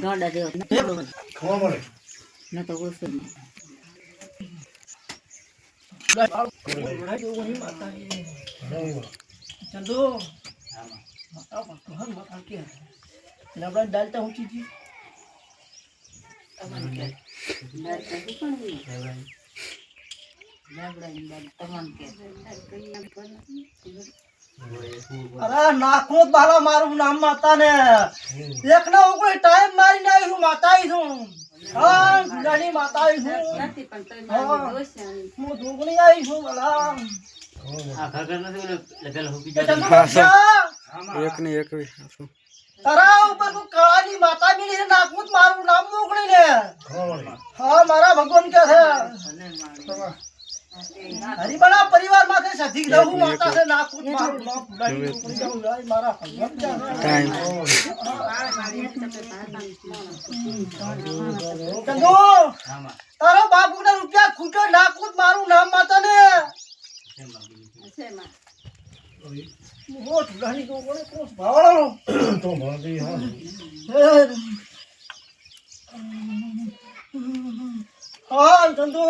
દોડા જેવો ન તો ડાલતા ઊંચી જી અરે નાખો જ બાલા મારું નામ માતા ને એક ના કોઈ ટાઈમ મારી ના હું માતા છું. હા નાની માતા છું છે હું દુગણી આવી છું બાલા. એક ને એક તારા ઉપર કાળાની માતા મિલી છે મારું નામ દુગણી ને હા મારા ભગવાન કે છે. હરિબણા પરિવારમાંથી સધી દઉં માતા છે નાખું મારું નામ ભૂલાઈ દુગણી જાઉં જાય મારા ટાઈમ ચંદુ તારો બાપુ ના રૂપિયા ખૂટો નાખું મારું નામ માતા ને. તો કોને ભાવળો તો હા. હા ચંદુ.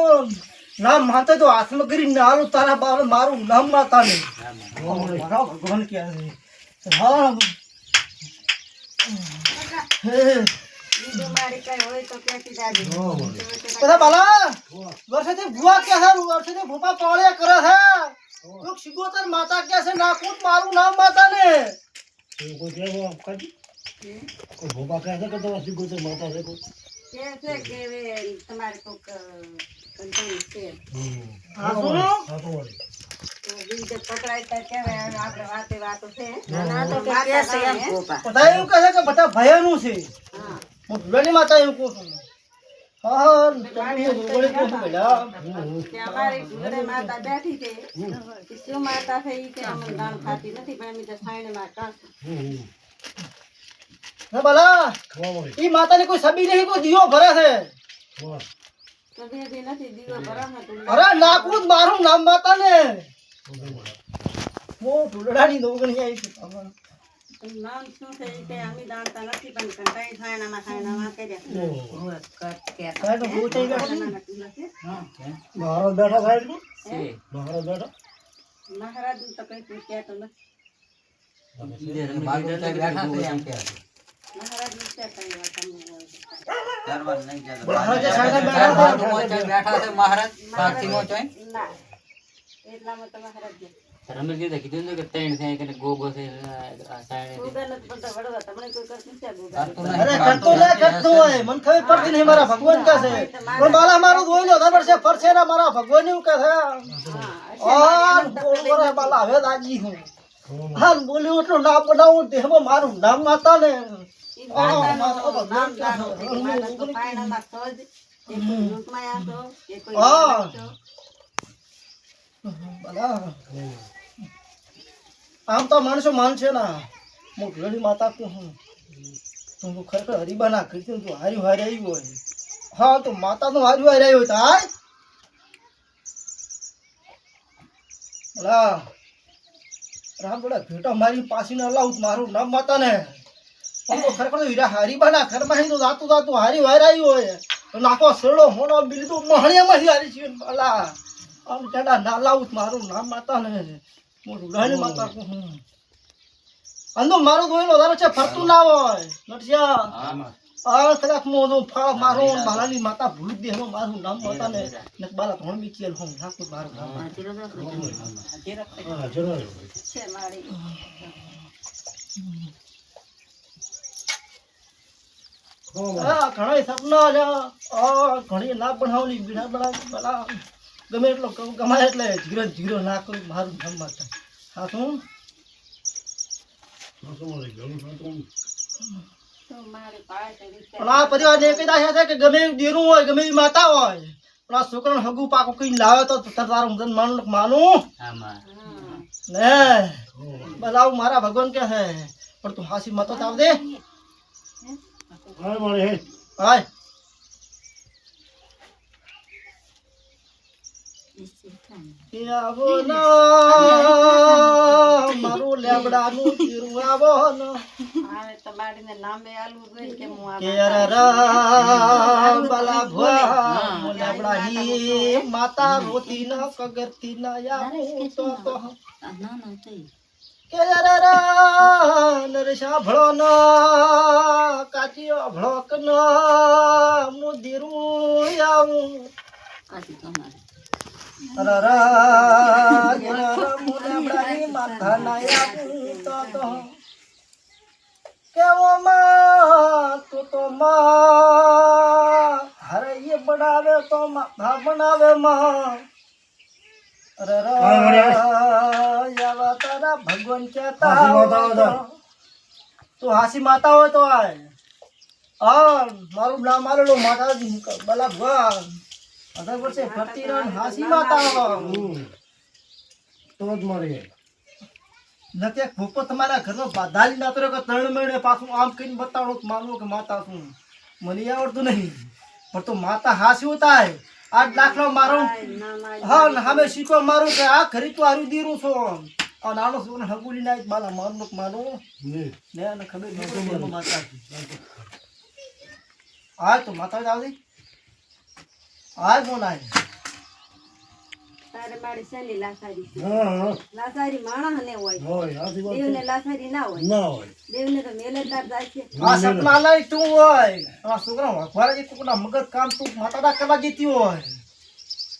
નામ માનતા તો કરી નાલું તારા બાપ મારું નામ માતા ને મારા ભગવાન ક્યાં છે. હા હે. બીજું મારી કઈ હોય તો ક્યાંથી દાદી બધા બાલા વર્ષેથી ભુવા કે છે વર્ષેથી ભૂપા પાળ્યા કરે છે. તું શિગોતર માતા કે છે નાખું મારું નામ માતા ને. કોઈ કહેવા કાઢી કોઈ ભોપા કહે છે કે તમારા સિગોતર માતા છે કોઈ? કે છે કે તમારે કોક અ, છે. હા છે. બધા એવું કહે કે બધા ભયાનું છે. હું. ઢુલાની માતા એવું કહું છું. માતા બેઠી છે. કે શું ઈ કે અમને દાન ખાતી નથી પણ અમે તો સાયણમાં હે બાલા ઈ માતાની કોઈ સબી નહીં કોઈ દીવો ભરે છે. અરે જ મારું નામ માતા ને આવી છું તમારું. નામ શું છે? કે અમે નથી પણ બેઠા સાહેબ બેઠા. તો કંઈ નથી. બેઠા. મહારાજ ના એટલામાં તો મહારાજ નથી. ગોગલ જ પણ તો વડવા તમને કોઈ કરતું છે કરતો ને કરતો હોય મને ખબર પડતી નહીં મારા ભગવાન કે છે પણ બાલા મારું જોઈ લો છે ભગવાન કે છે હા બોલ્યું એટલું ના બનાવું દેહમાં મારું નામ માતા ને. નામ કે. બાલા આમ તો માણસો માનશે ના. હું ઘણી માતા કહું હું. તું ખરેખર હરીબા ના કરી તું હારી હારી આવી હોય. હા તો માતા નું હારી હારી આવી હોય તો હાય. ભલા રામ ભેટા મારી પાછી ના લાવું મારું નામ માતા ને પણ તો ખરેખર હીરા હારી બાના ઘરમાં તો જાતું જાતું હારી હારી આવી હોય. તો નાખો સરળો હોનો તો મહણિયામાંથી હારી છે ભલા આમ ચાડા ના લાવું મારું નામ માતા ને હું રૂડાની માતા કહું હું અંદો મારો દોયલો ધારો છે ફરતું ના હોય. નટસ્યા હું ઓલું ફાળ મારો બાલાની માતા ભૂલી દે હું મારું નામ માતા ને ને બાલા ધોણ બીચેલ હું નાખું મારું નામ હાજીરો તો હાજીરો તો હા જરા છે મારી ઘણા સપના છે આ ઘણી ના બનાવલી બીડા બનાવી બલા ગમે એટલો કમ- કમાય એટલે જીરો ને જીરો ના કરું મારું નામ માતા હા શું ખાતું આ પરિવારને એક જ આશા છે કે ગમે દેરું હોય ગમે એવી માતા હોય પણ આ છોકરાને હગું પાકું કઈ લાવે તો તર મન માનું માનું? હા. ને? બલાવું મારા ભગવાન કે છે પણ તું હાસી મતો તાવ દે હાય કે આવો ના મારું લેબડાનું ચીરું આવો ના આવે તો બાળીને નામે આલવું જોઈએ કે હું બલા ભુવા લેબડાની માતા રોતી ન? કગરતી ન આવું તો તો કે અરરા નરસા ભળો ન હું દીરું આવું. કાચી ના કેવો માં તું તો માં હરે એ બનાવે તો માથા બનાવે માં તારા ભગવાન કેતા માતા તો. હાસી માતા હોય તો આ મારું નામ આલેલું માતાજી બલા ભગવાન અધર વર્ષે ફરતી રહે ને હાસી માતા. તો જ મરે. નથી ભૂપો તમારા ઘરનો બાધાલી નાતો રહ્યો કે ત્રણ મહિને પાછું આમ કહીને બતાવો માનવું કે માતા છું મને આવડતું નહીં. પણ તો માતા હાસી થાય. આઠ દાખલો મારું આ હા સામે શીખવા મારું કે આ ખરી તું હારું દીરું છો. આ નાનો છોકરો હગુલી બાલા મારું કે ને ને ખબર નથી માતા છે. તો માતા જ આવતી આ કોણ આય. તારે બાળી શેની લાસારી? હા લાસારી માણસને હોય. હોય વાત દેવને લાસારી ના હોય. ના હોય. દેવને તો મેલે તાર જાય છે. આ સપના લઈ તું હોય. આ છોકરા વાઘવારા જે કોકના મગજ કામ તું માતા કરવા જતી હોય.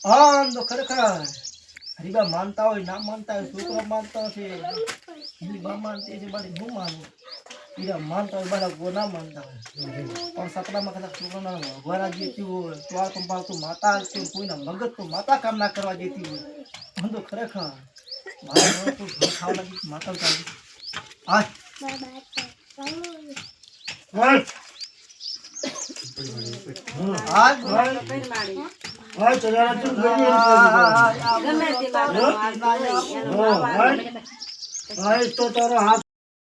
હા તો ખરેખર. હરીબા માનતા હોય ના માનતા હોય છોકરા માનતા છે એની બા માનતી છે બાળી હું માનું? બીજા માનતા હોય બાળા ગો ના માનતા હોય. પણ સપનામાં કદાચ છોકરાના વાઘવારા જેતી હોય તો આ કંપાળ તો માતા છે કોઈના મગજ તો માતા કામ ના કરવા દેતી હોય. હું તો ખરેખર મારા તો ઘર ખાવા લાગી માતા ચાલી હા હા હા હાલ ચલારા તું ગઈ ગમે તે હાથ હા. હાલ તો તારો હાથ